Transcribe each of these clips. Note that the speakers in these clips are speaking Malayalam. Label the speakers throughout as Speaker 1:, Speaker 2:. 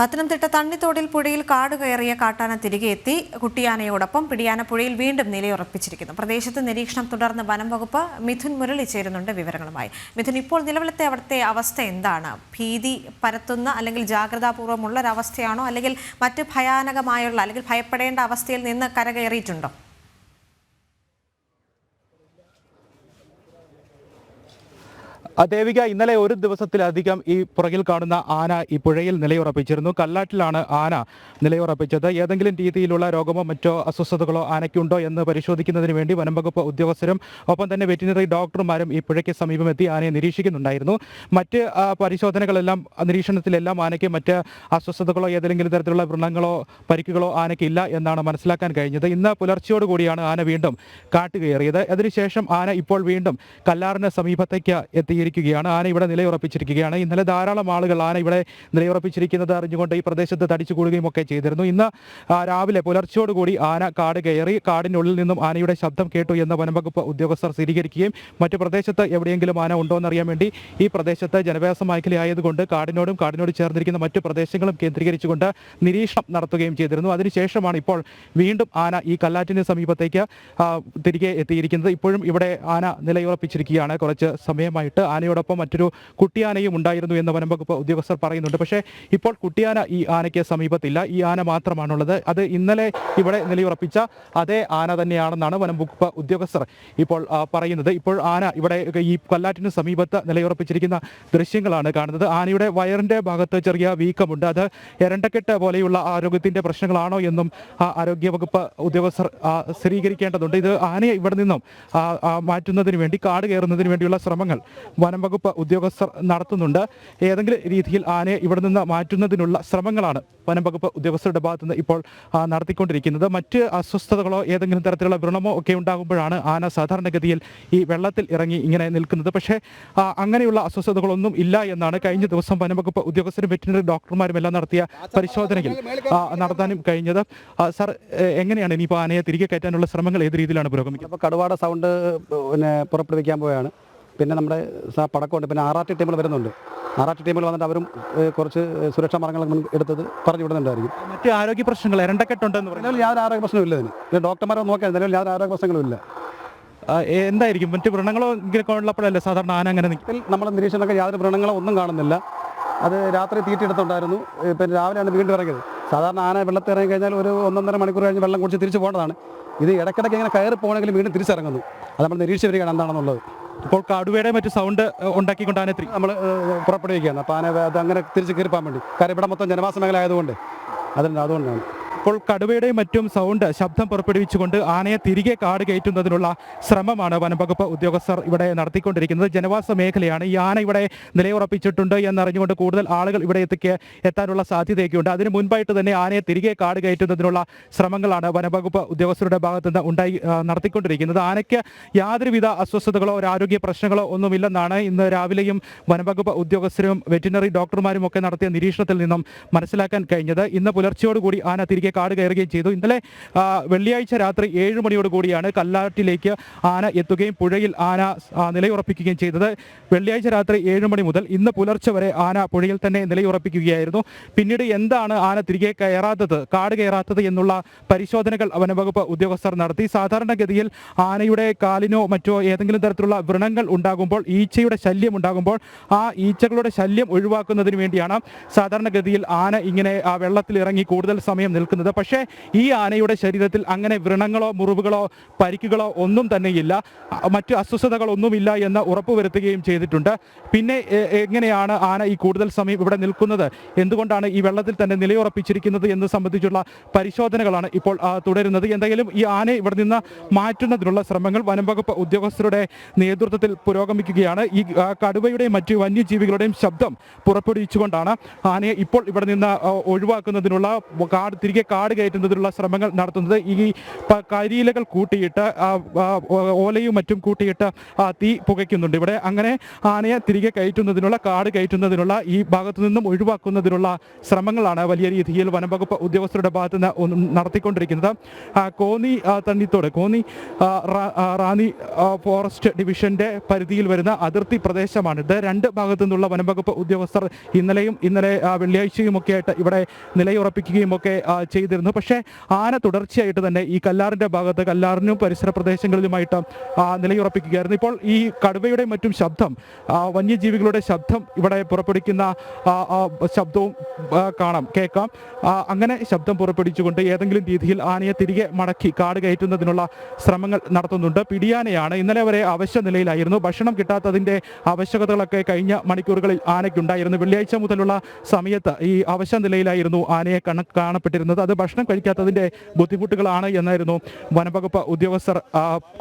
Speaker 1: പത്തനംതിട്ട തണ്ണിത്തോടിൽ പുഴയിൽ കാട് കയറിയ കാട്ടാന തിരികെ എത്തി. കുട്ടിയാനയോടൊപ്പം പിടിയാന പുഴയിൽ വീണ്ടും നിലയുറപ്പിച്ചിരിക്കുന്നു. പ്രദേശത്ത് നിരീക്ഷണം തുടർന്ന് വനം വകുപ്പ് മിഥുൻ മുരളി ചേരുന്നുണ്ട് വിവരങ്ങളുമായി. മിഥുൻ ഇപ്പോൾ നിലവിലത്തെ അവിടുത്തെ അവസ്ഥ എന്താണ്? ഭീതി പരത്തുന്ന അല്ലെങ്കിൽ ജാഗ്രതാപൂർവമുള്ള ഒരവസ്ഥയാണോ അല്ലെങ്കിൽ മറ്റ് ഭയാനകമായുള്ള അല്ലെങ്കിൽ ഭയപ്പെടേണ്ട അവസ്ഥയിൽ നിന്ന് കരകയറിയിട്ടുണ്ടോ?
Speaker 2: ദേവിക ഇന്നലെ ഒരു ദിവസത്തിലധികം ഈ പുറകിൽ കാണുന്ന ആന ഈ പുഴയിൽ നിലയുറപ്പിച്ചിരുന്നു. കല്ലാറ്റിലാണ് ആന നിലയുറപ്പിച്ചത്. ഏതെങ്കിലും രീതിയിലുള്ള രോഗമോ മറ്റോ അസ്വസ്ഥതകളോ ആനയ്ക്കുണ്ടോ എന്ന് പരിശോധിക്കുന്നതിന് വേണ്ടി വനംവകുപ്പ് ഉദ്യോഗസ്ഥരും ഒപ്പം തന്നെ വെറ്റിനറി ഡോക്ടർമാരും ഈ പുഴയ്ക്ക് സമീപമെത്തി ആനയെ നിരീക്ഷിക്കുന്നുണ്ടായിരുന്നു. മറ്റ് പരിശോധനകളെല്ലാം നിരീക്ഷണത്തിലെല്ലാം ആനയ്ക്ക് മറ്റ് അസ്വസ്ഥതകളോ ഏതെങ്കിലും തരത്തിലുള്ള വ്രണങ്ങളോ പരിക്കുകളോ ആനയ്ക്കില്ല എന്നാണ് മനസ്സിലാക്കാൻ കഴിഞ്ഞത്. ഇന്ന് പുലർച്ചയോടുകൂടിയാണ് ആന വീണ്ടും കാട്ടുകയറിയത്. അതിനുശേഷം ആന ഇപ്പോൾ വീണ്ടും കല്ലാറിന് സമീപത്തേക്ക് എത്തിയിരിക്കുകയാണ് ആന ഇവിടെ നിലയുറപ്പിച്ചിരിക്കുകയാണ്. ഇന്നലെ ധാരാളം ആളുകൾ ആന ഇവിടെ നിലയുറപ്പിച്ചിരിക്കുന്നത് അറിഞ്ഞുകൊണ്ട് ഈ പ്രദേശത്ത് തടിച്ചു കൂടുകയും ഒക്കെ ചെയ്തിരുന്നു. ഇന്ന് രാവിലെ പുലർച്ചയോടുകൂടി ആന കാട് കയറി കാടിനുള്ളിൽ നിന്നും ആനയുടെ ശബ്ദം കേട്ടു എന്ന് വനംവകുപ്പ് ഉദ്യോഗസ്ഥർ സ്ഥിരീകരിക്കുകയും മറ്റു പ്രദേശത്ത് എവിടെയെങ്കിലും ആന ഉണ്ടോ എന്നറിയാൻ വേണ്ടി ഈ പ്രദേശത്ത് ജനവാസ മേഖലയായതുകൊണ്ട് കാടിനോടും കാടിനോട് ചേർന്നിരിക്കുന്ന മറ്റു പ്രദേശങ്ങളും കേന്ദ്രീകരിച്ചുകൊണ്ട് നിരീക്ഷണം നടത്തുകയും ചെയ്തിരുന്നു. അതിനുശേഷമാണ് ഇപ്പോൾ വീണ്ടും ആന ഈ കല്ലാറ്റിന് സമീപത്തേക്ക് തിരികെ എത്തിയിരിക്കുന്നത്. ഇപ്പോഴും ഇവിടെ ആന നിലയുറപ്പിച്ചിരിക്കുകയാണ്. കുറച്ച് സമയമായിട്ട് ആനയോടൊപ്പം മറ്റൊരു കുട്ടിയാനയും ഉണ്ടായിരുന്നു എന്ന് വനംവകുപ്പ് ഉദ്യോഗസ്ഥർ പറയുന്നുണ്ട്. പക്ഷേ ഇപ്പോൾ കുട്ടിയാന ഈ ആനയ്ക്ക് സമീപത്തില്ല. ഈ ആന മാത്രമാണുള്ളത്. അത് ഇന്നലെ ഇവിടെ നിലയുറപ്പിച്ച അതേ ആന തന്നെയാണെന്നാണ് വനംവകുപ്പ് ഉദ്യോഗസ്ഥർ ഇപ്പോൾ പറയുന്നത്. ഇപ്പോൾ ആന ഇവിടെ ഈ കല്ലാറ്റിന് സമീപത്ത് നിലയുറപ്പിച്ചിരിക്കുന്ന ദൃശ്യങ്ങളാണ് കാണുന്നത്. ആനയുടെ വയറിന്റെ ഭാഗത്ത് ചെറിയ വീക്കമുണ്ട്. അത് എരണ്ടക്കെട്ട് പോലെയുള്ള ആരോഗ്യത്തിന്റെ പ്രശ്നങ്ങളാണോ എന്നും ആരോഗ്യവകുപ്പ് ഉദ്യോഗസ്ഥർ സ്ഥിരീകരിക്കേണ്ടതുണ്ട്. ഇത് ആനയെ ഇവിടെ നിന്നും മാറ്റുന്നതിന് വേണ്ടി കാട് കയറുന്നതിന് വേണ്ടിയുള്ള ശ്രമങ്ങൾ വനം വകുപ്പ് ഉദ്യോഗസ്ഥർ നടത്തുന്നുണ്ട്. ഏതെങ്കിലും രീതിയിൽ ആനയെ ഇവിടെ നിന്ന് മാറ്റുന്നതിനുള്ള ശ്രമങ്ങളാണ് വനംവകുപ്പ് ഉദ്യോഗസ്ഥരുടെ ഭാഗത്തു നിന്ന് ഇപ്പോൾ നടത്തിക്കൊണ്ടിരിക്കുന്നത്. മറ്റ് അസ്വസ്ഥതകളോ ഏതെങ്കിലും തരത്തിലുള്ള വ്രണമോ ഒക്കെ ഉണ്ടാകുമ്പോഴാണ് ആന സാധാരണഗതിയിൽ ഈ വെള്ളത്തിൽ ഇറങ്ങി ഇങ്ങനെ നിൽക്കുന്നത്. പക്ഷേ അങ്ങനെയുള്ള അസ്വസ്ഥതകളൊന്നും ഇല്ല എന്നാണ് കഴിഞ്ഞ ദിവസം വനംവകുപ്പ് ഉദ്യോഗസ്ഥരും വെറ്റിനറി ഡോക്ടർമാരും എല്ലാം നടത്തിയ പരിശോധനയിൽ നടത്താനും കഴിഞ്ഞത്. സാർ എങ്ങനെയാണ് ഇനിയിപ്പോൾ ആനയെ തിരികെ കയറ്റാനുള്ള ശ്രമങ്ങൾ ഏത് രീതിയിലാണ് പുരോഗമിക്കുന്നത്?
Speaker 3: കടുവാട സൗണ്ട് പിന്നെ പുറപ്പെടുവിക്കാൻ പോവുകയാണ്. പിന്നെ നമ്മുടെ പടക്കമുണ്ട്. പിന്നെ ആറാട്ടി ടീമുകൾ വരുന്നുണ്ട്. ആറാട്ടി ടീമുകൾ വന്നിട്ട് അവരും കുറച്ച് സുരക്ഷാ മാർഗങ്ങൾ എടുത്തത് പറഞ്ഞു വിടുന്നുണ്ടായിരിക്കും.
Speaker 2: മറ്റ് ആരോഗ്യ പ്രശ്നങ്ങൾ ഇരണ്ടക്കെട്ടുണ്ടെന്ന് പറഞ്ഞു
Speaker 3: നിലവിൽ യാതൊരു ആരോഗ്യ പ്രശ്നവും ഇല്ല ഇതിന്. പിന്നെ ഡോക്ടർമാരെ നോക്കിയാൽ നിലവിൽ യാതൊരു ആരോഗ്യ പ്രശ്നങ്ങളും ഇല്ല.
Speaker 2: എന്തായിരിക്കും? മറ്റ് വ്രണങ്ങളോ ഉള്ളപ്പോഴല്ലേ സാധാരണ ആന അങ്ങനെ നിൽക്കും?
Speaker 3: നമ്മൾ നമ്മുടെ നിരീക്ഷണമൊക്കെ യാതൊരു വ്രണങ്ങളോ ഒന്നും കാണുന്നില്ല. അത് രാത്രി തീറ്റിയെടുത്തുണ്ടായിരുന്നു. എടുത്തുണ്ടായിരുന്നു പിന്നെ രാവിലെയാണ് വീണ്ടും ഇറങ്ങിയത്. സാധാരണ ആന വെള്ളത്തിൽ ഇറങ്ങി കഴിഞ്ഞാൽ ഒരു ഒന്നൊന്നര മണിക്കൂർ കഴിഞ്ഞ് വെള്ളം കുടിച്ച് തിരിച്ചു പോകേണ്ടതാണ്. ഇത് ഇടയ്ക്കിടയ്ക്ക് ഇങ്ങനെ കയറി പോകണമെങ്കിൽ വീണ്ടും തിരിച്ചിറങ്ങുന്നു. അത് നമ്മൾ നിരീക്ഷിച്ച് വരികയാണ് എന്താണെന്നുള്ളത്.
Speaker 2: ഇപ്പോൾ കടുവയുടെ മറ്റു സൗണ്ട് ഉണ്ടാക്കിക്കൊണ്ട് ആന
Speaker 3: നമ്മൾ പുറപ്പെടുവിക്കുകയാണ്. അപ്പോൾ അങ്ങനെ തിരിച്ച് കീറിപ്പാൻ വേണ്ടി. കാര്യം ഇവിടെ മൊത്തം ജനവാസ മേഖല ആയതുകൊണ്ട്. അതുകൊണ്ട് അതുകൊണ്ടാണ്.
Speaker 2: ഇപ്പോൾ കടുവയുടെയും മറ്റും സൗണ്ട് ശബ്ദം പുറപ്പെടുവിച്ചുകൊണ്ട് ആനയെ തിരികെ കാട് കയറ്റുന്നതിനുള്ള ശ്രമമാണ് വനംവകുപ്പ് ഉദ്യോഗസ്ഥർ ഇവിടെ നടത്തിക്കൊണ്ടിരിക്കുന്നത്. ജനവാസ മേഖലയാണ് ഈ ആന ഇവിടെ നിലയുറപ്പിച്ചിട്ടുണ്ട് എന്നറിഞ്ഞുകൊണ്ട് കൂടുതൽ ആളുകൾ ഇവിടെ എത്തിക്ക് എത്താനുള്ള സാധ്യതയൊക്കെയുണ്ട്. അതിന് മുൻപായിട്ട് തന്നെ ആനയെ തിരികെ കാട് കയറ്റുന്നതിനുള്ള ശ്രമങ്ങളാണ് വനംവകുപ്പ് ഉദ്യോഗസ്ഥരുടെ ഭാഗത്തുനിന്ന് ഉണ്ടായി നടത്തിക്കൊണ്ടിരിക്കുന്നത്. ആനയ്ക്ക് യാതൊരുവിധ അസ്വസ്ഥതകളോ ഒരു ആരോഗ്യ പ്രശ്നങ്ങളോ ഒന്നുമില്ലെന്നാണ് ഇന്ന് രാവിലെയും വനംവകുപ്പ് ഉദ്യോഗസ്ഥരും വെറ്റിനറി ഡോക്ടർമാരും ഒക്കെ നടത്തിയ നിരീക്ഷണത്തിൽ നിന്നും മനസ്സിലാക്കാൻ കഴിഞ്ഞത്. ഇന്ന് പുലർച്ചയോടുകൂടി ആന തിരികെ കാട് കയറുകയും ചെയ്തു. ഇന്നലെ വെള്ളിയാഴ്ച രാത്രി ഏഴ് മണിയോട് കൂടിയാണ് കല്ലാറ്റിലേക്ക് ആന എത്തുകയും പുഴയിൽ ആന നിലയുറപ്പിക്കുകയും ചെയ്തത്. വെള്ളിയാഴ്ച രാത്രി ഏഴ് മണി മുതൽ ഇന്ന് പുലർച്ചെ വരെ ആന പുഴയിൽ തന്നെ നിലയുറപ്പിക്കുകയായിരുന്നു. പിന്നീട് എന്താണ് ആന തിരികെ കയറാത്തത് കാട് കയറാത്തത് എന്നുള്ള പരിശോധനകൾ വനംവകുപ്പ് ഉദ്യോഗസ്ഥർ നടത്തി. സാധാരണഗതിയിൽ ആനയുടെ കാലിനോ മറ്റോ ഏതെങ്കിലും തരത്തിലുള്ള വ്രണങ്ങൾ ഉണ്ടാകുമ്പോൾ ഈച്ചയുടെ ശല്യം ഉണ്ടാകുമ്പോൾ ആ ഈച്ചകളുടെ ശല്യം ഒഴിവാക്കുന്നതിന് വേണ്ടിയാണ് സാധാരണഗതിയിൽ ആന ഇങ്ങനെ ആ വെള്ളത്തിൽ ഇറങ്ങി കൂടുതൽ സമയം നിൽക്കുന്നത്. പക്ഷേ ഈ ആനയുടെ ശരീരത്തിൽ അങ്ങനെ വ്രണങ്ങളോ മുറിവുകളോ പരിക്കുകളോ ഒന്നും തന്നെയില്ല. മറ്റ് അസ്വസ്ഥതകളൊന്നുമില്ല എന്ന് ഉറപ്പുവരുത്തുകയും ചെയ്തിട്ടുണ്ട്. പിന്നെ എങ്ങനെയാണ് ആന ഈ കൂടുതൽ സമയം ഇവിടെ നിൽക്കുന്നത്? എന്തുകൊണ്ടാണ് ഈ വെള്ളത്തിൽ തന്നെ നിലയുറപ്പിച്ചിരിക്കുന്നത് എന്ന് സംബന്ധിച്ചുള്ള പരിശോധനകളാണ് ഇപ്പോൾ തുടരുന്നത്. എന്തെങ്കിലും ഈ ആനയെ ഇവിടെ നിന്ന് മാറ്റുന്നതിനുള്ള ശ്രമങ്ങൾ വനംവകുപ്പ് ഉദ്യോഗസ്ഥരുടെ നേതൃത്വത്തിൽ പുരോഗമിക്കുകയാണ്. ഈ കടുവയുടെയും മറ്റ് വന്യജീവികളുടെയും ശബ്ദം പുറപ്പെടുവിച്ചുകൊണ്ടാണ് ആനയെ ഇപ്പോൾ ഇവിടെ നിന്ന് ഒഴിവാക്കുന്നതിനുള്ള കാട് തിരികെ കാട് കയറ്റുന്നതിനുള്ള ശ്രമങ്ങൾ നടത്തുന്നത്. ഈ കരിയിലകൾ കൂട്ടിയിട്ട് ഓലയും മറ്റും കൂട്ടിയിട്ട് തീ പുകയ്ക്കുന്നുണ്ട്. ഇവിടെ അങ്ങനെ ആനയെ തിരികെ കയറ്റുന്നതിനുള്ള കാട് കയറ്റുന്നതിനുള്ള ഈ ഭാഗത്തു നിന്നും ഒഴിവാക്കുന്നതിനുള്ള ശ്രമങ്ങളാണ് വലിയ രീതിയിൽ വനംവകുപ്പ് ഉദ്യോഗസ്ഥരുടെ ഭാഗത്ത് നിന്ന് നടത്തിക്കൊണ്ടിരിക്കുന്നത്. കോന്നി തണ്ണിത്തോട് കോന്നി റാന്നി ഫോറസ്റ്റ് ഡിവിഷന്റെ പരിധിയിൽ വരുന്ന അതിർത്തി പ്രദേശമാണ് ഇത്. രണ്ട് ഭാഗത്തു നിന്നുള്ള വനംവകുപ്പ് ഉദ്യോഗസ്ഥർ ഇന്നലെയും ഇന്നലെ വെള്ളിയാഴ്ചയും ഒക്കെ ആയിട്ട് ഇവിടെ നിലയുറപ്പിക്കുകയും ഒക്കെ ചെയ്തിരുന്നു. പക്ഷേ ആന തുടർച്ചയായിട്ട് തന്നെ ഈ കല്ലാറിന്റെ ഭാഗത്ത് കല്ലാറിനും പരിസര പ്രദേശങ്ങളിലുമായിട്ട് നിലയുറപ്പിക്കുകയായിരുന്നു. ഇപ്പോൾ ഈ കടുവയുടെ മറ്റും ശബ്ദം വന്യജീവികളുടെ ശബ്ദം ഇവിടെ ആ, ശബ്ദവും കാണാം കേൾക്കാം. അങ്ങനെ ശബ്ദം പുറപ്പെടുവിച്ചുകൊണ്ട് ഏതെങ്കിലും രീതിയിൽ ആനയെ തിരികെ മടക്കി കാട് കയറ്റുന്നതിനുള്ള ശ്രമങ്ങൾ നടത്തുന്നുണ്ട്. പിടിയാനയാണ് ഇന്നലെ വരെ അവശ്യ നിലയിലായിരുന്നു. ഭക്ഷണം കിട്ടാത്തതിന്റെ ആവശ്യകതകളൊക്കെ കഴിഞ്ഞ മണിക്കൂറുകളിൽ ആനയ്ക്കുണ്ടായിരുന്നു. വെള്ളിയാഴ്ച മുതലുള്ള സമയത്ത് ഈ അവശ്യ നിലയിലായിരുന്നു ആനയെ കാണപ്പെട്ടിരുന്നത്. അത് ഭക്ഷണം കഴിക്കാത്തതിന്റെ ബുദ്ധിമുട്ടുകളാണ് എന്നായിരുന്നു വനംവകുപ്പ് ഉദ്യോഗസ്ഥർ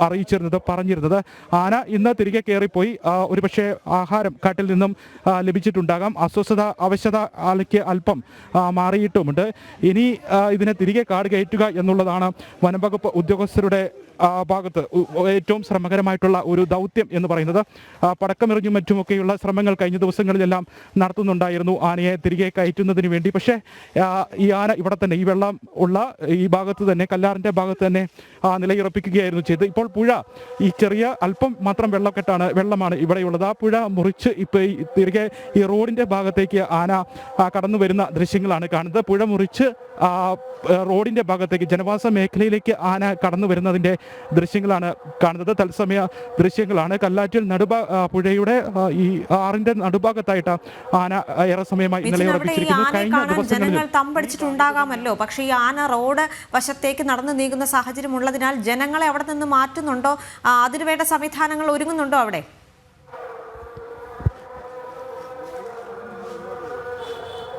Speaker 2: അറിയിച്ചിരുന്നത് പറഞ്ഞിരുന്നത്. ആന ഇന്ന് തിരികെ കയറിപ്പോയി. ഒരുപക്ഷെ ആഹാരം കാട്ടിൽ നിന്നും ലഭിച്ചിട്ടുണ്ടാകാം. അസ്വസ്ഥത അവശത ആൾക്ക് അല്പം മാറിയിട്ടുമുണ്ട്. ഇനി ഇതിനെ തിരികെ കാട് കയറ്റുക എന്നുള്ളതാണ് വനംവകുപ്പ് ഉദ്യോഗസ്ഥരുടെ ഭാഗത്ത് ഏറ്റവും ശ്രമകരമായിട്ടുള്ള ഒരു ദൗത്യം എന്ന് പറയുന്നത് പടക്കമെറിഞ്ഞും മറ്റുമൊക്കെയുള്ള ശ്രമങ്ങൾ കഴിഞ്ഞ ദിവസങ്ങളിലെല്ലാം നടത്തുന്നുണ്ടായിരുന്നു ആനയെ തിരികെ കയറ്റുന്നതിന് വേണ്ടി. പക്ഷേ ഈ ആന ഇവിടെ തന്നെ ഈ വെള്ളം ഉള്ള ഈ ഭാഗത്ത് തന്നെ കല്ലാറിന്റെ ഭാഗത്ത് തന്നെ ആ, നിലയുറപ്പിക്കുകയായിരുന്നു ചെയ്ത് ഇപ്പോൾ പുഴ ഈ ചെറിയ അല്പം മാത്രം വെള്ളക്കെട്ടാണ് വെള്ളമാണ് ഇവിടെയുള്ളത്. ആ പുഴ മുറിച്ച് ഇപ്പോൾ തിരികെ ഈ റോഡിന്റെ ഭാഗത്തേക്ക് ആന കടന്നു വരുന്ന ദൃശ്യങ്ങളാണ് കാണുന്നത്. പുഴ മുറിച്ച് ആ, റോഡിന്റെ ഭാഗത്തേക്ക് ജനവാസ മേഖലയിലേക്ക് ആന കടന്നു വരുന്നതിന്റെ ദൃശ്യങ്ങളാണ് കാണുന്നത്. തത്സമയ ദൃശ്യങ്ങളാണ്. കല്ലാറ്റിൽ നടുഭാ പുഴയുടെ ഈ ആറിന്റെ നടുഭാഗത്തായിട്ട് ആന ഏറെ സമയമായി ഇന്നലെ
Speaker 1: ഉറപ്പിച്ചിരിക്കുന്നു
Speaker 2: കഴിഞ്ഞ ദിവസങ്ങളിൽ
Speaker 1: തമ്പടിച്ചിട്ടുണ്ടാകാമല്ലോ. പക്ഷേ ഈ ആന റോഡ് വശത്തേക്ക് നടന്നു നീങ്ങുന്ന സാഹചര്യം ഉള്ളതിനാൽ ജനങ്ങളെ അവിടെ നിന്ന് മാറ്റുന്നുണ്ടോ? അതിനുവേണ്ട സംവിധാനങ്ങൾ ഒരുങ്ങുന്നുണ്ടോ അവിടെ?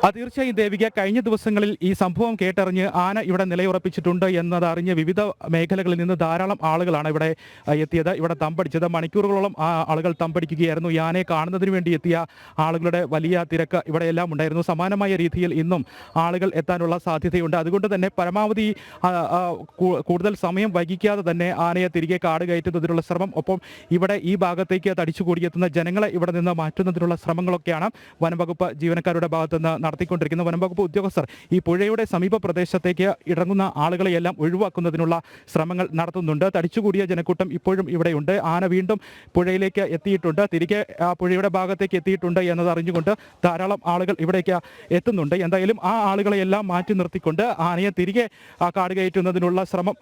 Speaker 2: തീർച്ചയായും ദേവിക കഴിഞ്ഞ ദിവസങ്ങളിൽ ഈ സംഭവം കേട്ടറിഞ്ഞ് ആന ഇവിടെ നിലയുറപ്പിച്ചിട്ടുണ്ട് എന്നതറിഞ്ഞ് വിവിധ മേഖലകളിൽ നിന്ന് ധാരാളം ആളുകളാണ് ഇവിടെ എത്തിയത്. ഇവിടെ തമ്പടിച്ചത്. മണിക്കൂറുകളോളം ആ ആളുകൾ തമ്പടിക്കുകയായിരുന്നു. ഈ ആനയെ കാണുന്നതിന് വേണ്ടി എത്തിയ ആളുകളുടെ വലിയ തിരക്ക് ഇവിടെയെല്ലാം ഉണ്ടായിരുന്നു. സമാനമായ രീതിയിൽ ഇന്നും ആളുകൾ എത്താനുള്ള സാധ്യതയുണ്ട്. അതുകൊണ്ട് തന്നെ പരമാവധി കൂടുതൽ സമയം വൈകിക്കാതെ തന്നെ ആനയെ തിരികെ കാട് കയറ്റുന്നതിനുള്ള ശ്രമം ഒപ്പം ഇവിടെ ഈ ഭാഗത്തേക്ക് തടിച്ചു കൂടിയെത്തുന്ന ജനങ്ങളെ ഇവിടെ നിന്ന് മാറ്റുന്നതിനുള്ള ശ്രമങ്ങളൊക്കെയാണ് വനംവകുപ്പ് ജീവനക്കാരുടെ ഭാഗത്ത് നിന്ന് നടത്തിക്കൊണ്ടിരിക്കുന്നത് വനംവകുപ്പ് ഉദ്യോഗസ്ഥർ ഈ പുഴയുടെ സമീപ പ്രദേശത്തേക്ക് ഇറങ്ങുന്ന ആളുകളെയെല്ലാം ഒഴിവാക്കുന്നതിനുള്ള ശ്രമങ്ങൾ നടത്തുന്നുണ്ട്. തടിച്ചുകൂടിയ ജനക്കൂട്ടം ഇപ്പോഴും ഇവിടെയുണ്ട്. ആന വീണ്ടും പുഴയിലേക്ക് എത്തിയിട്ടുണ്ട്. തിരികെ ആ പുഴയുടെ ഭാഗത്തേക്ക് എത്തിയിട്ടുണ്ട് എന്നത് അറിഞ്ഞുകൊണ്ട് ധാരാളം ആളുകൾ ഇവിടേക്ക് എത്തുന്നുണ്ട്. എന്തായാലും ആ ആളുകളെയെല്ലാം മാറ്റി നിർത്തിക്കൊണ്ട് ആനയെ തിരികെ ആ കാട് കയറ്റുന്നതിനുള്ള ശ്രമം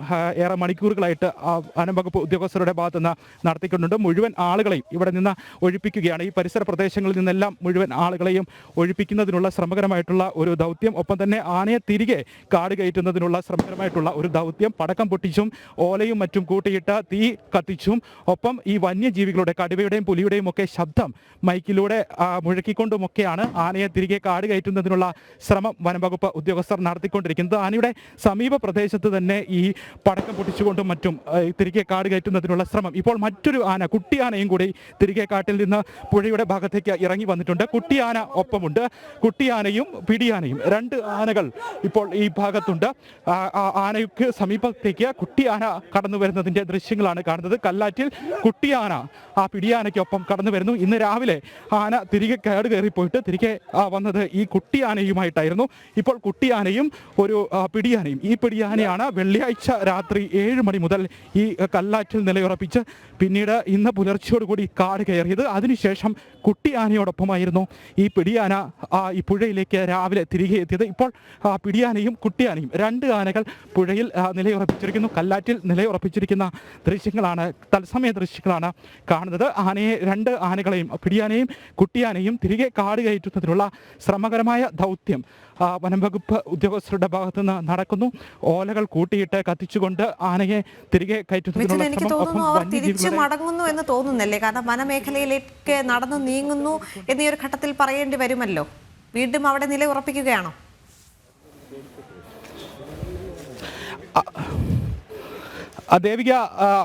Speaker 2: ഏറെ മണിക്കൂറുകളായിട്ട് വനംവകുപ്പ് ഉദ്യോഗസ്ഥരുടെ ഭാഗത്തു നിന്ന് നടത്തിക്കൊണ്ടുണ്ട് മുഴുവൻ ആളുകളെയും ഇവിടെ നിന്ന് ഒഴിപ്പിക്കുകയാണ്. ഈ പരിസര പ്രദേശങ്ങളിൽ നിന്നെല്ലാം മുഴുവൻ ആളുകളെയും ഒഴിപ്പിക്കുന്നതിനുള്ള ശ്രമകരമായിട്ടുള്ള ഒരു ദൗത്യം ഒപ്പം തന്നെ ആനയെ തിരികെ കാട് കയറ്റുന്നതിനുള്ള ശ്രമകരമായിട്ടുള്ള ഒരു ദൗത്യം പടക്കം പൊട്ടിച്ചും ഓലയും മറ്റും കൂട്ടിയിട്ട് തീ കത്തിച്ചും ഒപ്പം ഈ വന്യജീവികളുടെ കടുവയുടെയും പുലിയുടെയും ഒക്കെ ശബ്ദം മൈക്കിലൂടെ മുഴക്കിക്കൊണ്ടുമൊക്കെയാണ് ആനയെ തിരികെ കാട് കയറ്റുന്നതിനുള്ള ശ്രമം വനംവകുപ്പ് ഉദ്യോഗസ്ഥർ നടത്തിക്കൊണ്ടിരിക്കുന്നത്. ആനയുടെ സമീപ പ്രദേശത്ത് തന്നെ ഈ പടക്കം പൊട്ടിച്ചുകൊണ്ടും മറ്റും തിരികെ കാട് കയറ്റുന്നതിനുള്ള ശ്രമം. ഇപ്പോൾ മറ്റൊരു ആന കുട്ടി ആനയും കൂടി തിരികെ കാട്ടിൽ നിന്ന് പുഴയുടെ ഭാഗത്തേക്ക് ഇറങ്ങി വന്നിട്ടുണ്ട്. കുട്ടിയാന ഒപ്പമുണ്ട്. കുട്ടിയാനയും പിടിയാനയും. രണ്ട് ആനകൾ ഇപ്പോൾ ഈ ഭാഗത്തുണ്ട്. ആനയ്ക്ക് സമീപത്തേക്ക് കുട്ടിയാന കടന്നു വരുന്നതിന്റെ ദൃശ്യങ്ങളാണ് കാണുന്നത്. കല്ലാറ്റിൽ കുട്ടിയാന ആ പിടിയാനയ്ക്കൊപ്പം കടന്നു വരുന്നു. ഇന്ന് രാവിലെ ആന തിരികെ കാട് കയറിപ്പോയിട്ട് തിരികെ വന്നത് ഈ കുട്ടിയാനയുമായിട്ടായിരുന്നു. ഇപ്പോൾ കുട്ടിയാനയും ഒരു പിടിയാനയും. ഈ പിടിയാനയാണ് വെള്ളിയാഴ്ച രാത്രി ഏഴ് മണി മുതൽ ഈ കല്ലാറ്റിൽ നിലയുറപ്പിച്ച് പിന്നീട് ഇന്ന് പുലർച്ചയോടുകൂടി കാട് കയറിയത്. അതിനുശേഷം കുട്ടിയാനയോടൊപ്പമായിരുന്നു ഈ പിടിയാന ഈ പുഴയിലേക്ക് രാവിലെ തിരികെ എത്തിയത്. ഇപ്പോൾ പിടിയാനയും കുട്ടിയാനയും രണ്ട് ആനകൾ പുഴയിൽ നിലയുറപ്പിച്ചിരിക്കുന്നു. കല്ലാറ്റിൽ നിലയുറപ്പിച്ചിരിക്കുന്ന ദൃശ്യങ്ങളാണ് തത്സമയ ദൃശ്യങ്ങളാണ് കാണുന്നത്. ആനയെ രണ്ട് ആനകളെയും പിടിയാനയും കുട്ടിയാനയും തിരികെ കാട് കയറ്റുന്നതിനുള്ള ശ്രമകരമായ ദൗത്യം വനംവകുപ്പ് വനം വകുപ്പ് ഉദ്യോഗസ്ഥരുടെ ഭാഗത്തു നിന്ന് നടക്കുന്നു. ഓലകൾ കൂട്ടിയിട്ട് കത്തിച്ചുകൊണ്ട് ആനയെ തിരികെ
Speaker 1: കയറ്റുന്നു
Speaker 2: കയറ്റുന്നതിനുള്ള
Speaker 1: മടങ്ങുന്നു എന്ന് തോന്നുന്നല്ലേ? കാരണം വനമേഖലയിലേക്ക് നടന്നു നീങ്ങുന്നു എന്നീ ഒരു ഘട്ടത്തിൽ പറയേണ്ടി വരുമല്ലോ? വീണ്ടും അവിടെ നില ഉറപ്പിക്കുകയാണോ
Speaker 2: ദേവിക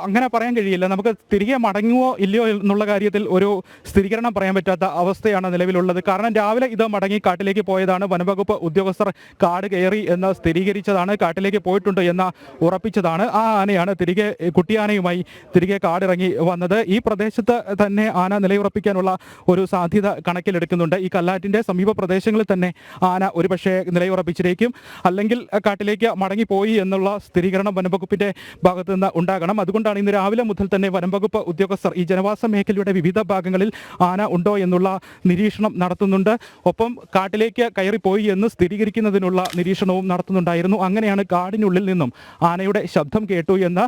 Speaker 2: അങ്ങനെ പറയാൻ കഴിയില്ല. നമുക്ക് തിരികെ മടങ്ങുമോ ഇല്ലയോ എന്നുള്ള കാര്യത്തിൽ ഒരു സ്ഥിരീകരണം പറയാൻ പറ്റാത്ത അവസ്ഥയാണ് നിലവിലുള്ളത്. കാരണം രാവിലെ ഇത് മടങ്ങി കാട്ടിലേക്ക് പോയതാണ്. വനംവകുപ്പ് ഉദ്യോഗസ്ഥർ കാട് കയറി എന്ന് സ്ഥിരീകരിച്ചതാണ്. കാട്ടിലേക്ക് പോയിട്ടുണ്ട് എന്ന ഉറപ്പിച്ചതാണ്. ആ ആനയാണ് തിരികെ കുട്ടിയാനയുമായി തിരികെ കാടിറങ്ങി വന്നത്. ഈ പ്രദേശത്ത് തന്നെ ആന നിലയുറപ്പിക്കാനുള്ള ഒരു സാധ്യത കണക്കിലെടുക്കുന്നുണ്ട്. ഈ കല്ലാറ്റിന്റെ സമീപ പ്രദേശങ്ങളിൽ തന്നെ ആന ഒരുപക്ഷെ നിലയുറപ്പിച്ചിരിക്കും. അല്ലെങ്കിൽ കാട്ടിലേക്ക് മടങ്ങിപ്പോയി എന്നുള്ള സ്ഥിരീകരണം വനംവകുപ്പിന്റെ ഭാഗത്ത് നിന്ന് ഉണ്ടാകണം. അതുകൊണ്ടാണ് ഇന്ന് രാവിലെ മുതൽ തന്നെ വനംവകുപ്പ് ഉദ്യോഗസ്ഥർ ഈ ജനവാസ മേഖലയുടെ വിവിധ ഭാഗങ്ങളിൽ ആന ഉണ്ടോ എന്നുള്ള നിരീക്ഷണം നടത്തുന്നുണ്ട്. ഒപ്പം കാട്ടിലേക്ക് കയറിപ്പോയി എന്ന് സ്ഥിരീകരിക്കുന്നതിനുള്ള നിരീക്ഷണവും നടത്തുന്നുണ്ടായിരുന്നു. അങ്ങനെയാണ് കാടിനുള്ളിൽ നിന്നും ആനയുടെ ശബ്ദം കേട്ടു എന്ന്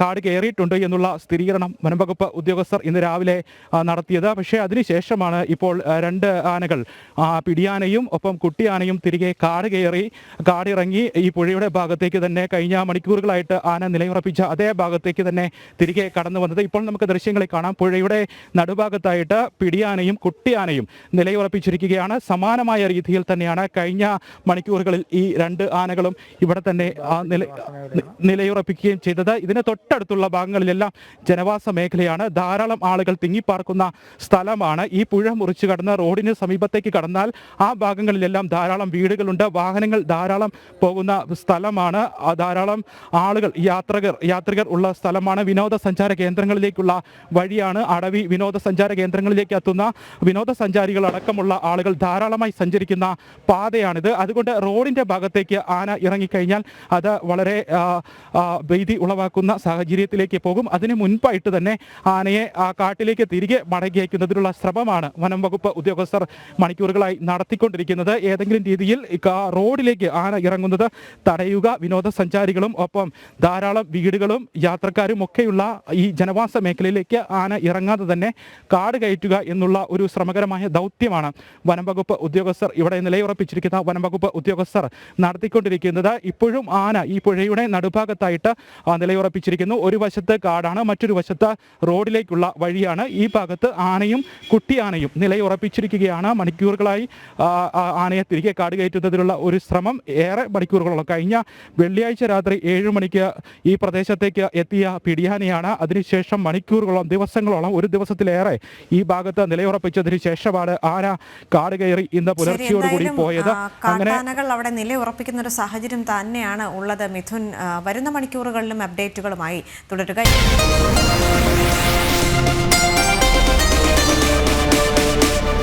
Speaker 2: കാട് കയറിയിട്ടുണ്ട് എന്നുള്ള സ്ഥിരീകരണം വനംവകുപ്പ് ഉദ്യോഗസ്ഥർ ഇന്ന് രാവിലെ നടത്തിയത്. പക്ഷേ അതിനുശേഷമാണ് ഇപ്പോൾ രണ്ട് ആനകൾ പിടിയാനയും ഒപ്പം കുട്ടിയാനയും തിരികെ കാട് കയറി കാടിറങ്ങി ഈ പുഴയുടെ ഭാഗത്തേക്ക് തന്നെ കഴിഞ്ഞ മണിക്കൂറുകളായിട്ട് ആന നിലയുറപ്പിച്ച അതേ ഭാഗത്തേക്ക് തന്നെ തിരികെ കടന്നു വന്നത്. ഇപ്പോൾ നമുക്ക് ദൃശ്യങ്ങളിൽ കാണാം. പുഴയുടെ നടുഭാഗത്തായിട്ട് പിടിയാനയും കുട്ടിയാനയും നിലയുറപ്പിച്ചിരിക്കുകയാണ്. സമാനമായ രീതിയിൽ തന്നെയാണ് കഴിഞ്ഞ മണിക്കൂറുകളിൽ ഈ രണ്ട് ആനകളും ഇവിടെ തന്നെ നിലയുറപ്പിക്കുകയും ചെയ്തത്. ഇതിന് തൊട്ടടുത്തുള്ള ഭാഗങ്ങളിലെല്ലാം ജനവാസ മേഖലയാണ്. ധാരാളം ആളുകൾ തിങ്ങിപ്പാർക്കുന്ന സ്ഥലമാണ്. ഈ പുഴ മുറിച്ചു കടന്ന് റോഡിന് സമീപത്തേക്ക് കടന്നാൽ ആ ഭാഗങ്ങളിലെല്ലാം ധാരാളം വീടുകളുണ്ട്. വാഹനങ്ങൾ ധാരാളം പോകുന്ന സ്ഥലമാണ്. ധാരാളം ആളുകൾ യാത്രകർ ഉള്ള സ്ഥലമാണ് വിനോദസഞ്ചാര കേന്ദ്രങ്ങളിലേക്കുള്ള വഴിയാണ് അടവി വിനോദസഞ്ചാര കേന്ദ്രങ്ങളിലേക്ക് എത്തുന്ന വിനോദസഞ്ചാരികൾ അടക്കമുള്ള ആളുകൾ ധാരാളമായി സഞ്ചരിക്കുന്ന പാതയാണിത്. അതുകൊണ്ട് റോഡിന്റെ ഭാഗത്തേക്ക് ആന ഇറങ്ങിക്കഴിഞ്ഞാൽ അത് വളരെ ഭീതി ഉളവാക്കുന്ന സാഹചര്യത്തിലേക്ക് പോകും. അതിന് മുൻപായിട്ട് തന്നെ ആനയെ ആ കാട്ടിലേക്ക് തിരികെ മടക്കി അയക്കുന്നതിനുള്ള ശ്രമമാണ് വനം വകുപ്പ് ഉദ്യോഗസ്ഥർ മണിക്കൂറുകളായി നടത്തിക്കൊണ്ടിരിക്കുന്നത്. ഏതെങ്കിലും രീതിയിൽ റോഡിലേക്ക് ആന ഇറങ്ങുന്നത് തടയുക വിനോദസഞ്ചാരികളും ഒപ്പം ധാരാളം വീടുകളും യാത്രക്കാരും ഒക്കെയുള്ള ഈ ജനവാസ മേഖലയിലേക്ക് ആന ഇറങ്ങാതെ തന്നെ കാട് കയറ്റുക എന്നുള്ള ഒരു ശ്രമകരമായ ദൗത്യമാണ് വനംവകുപ്പ് ഉദ്യോഗസ്ഥർ ഇവിടെ നിലയുറപ്പിച്ചിരിക്കുന്ന വനംവകുപ്പ് ഉദ്യോഗസ്ഥർ നടത്തിക്കൊണ്ടിരിക്കുന്നത്. ഇപ്പോഴും ആന ഈ പുഴയുടെ നടുഭാഗത്തായിട്ട് നിലയുറപ്പിച്ചിരിക്കുന്നു. ഒരു വശത്ത് കാടാണ് മറ്റൊരു വശത്ത് റോഡിലേക്കുള്ള വഴിയാണ്. ഈ ഭാഗത്ത് ആനയും കുട്ടിയാനയും നിലയുറപ്പിച്ചിരിക്കുകയാണ്. മണിക്കൂറുകളായി ആനയെ തിരികെ കാട് കയറ്റുന്നതിനുള്ള ഒരു ശ്രമം. ഏറെ മണിക്കൂറുകളോളം കഴിഞ്ഞ വെള്ളിയാഴ്ച രാത്രി ഏഴ് മണിക്ക് ഈ പ്രദേശത്തേക്ക് എത്തിയ പിടിയാനിയാണ്. അതിനുശേഷം മണിക്കൂറുകളോളം ദിവസങ്ങളോളം ഒരു ദിവസത്തിലേറെ ഈ ഭാഗത്ത് നിലയുറപ്പിച്ചതിന് ശേഷമാണ് ആന കാട് കയറി ഇന്ന് പുലർച്ചയോടുകൂടി പോയത്. അങ്ങനെ
Speaker 1: അവിടെ നിലയുറപ്പിക്കുന്ന ഒരു സാഹചര്യം തന്നെയാണ് ഉള്ളത്. മിഥുൻ വരുന്ന മണിക്കൂറുകളിലും അപ്ഡേറ്റുകളുമായി തുടരുക.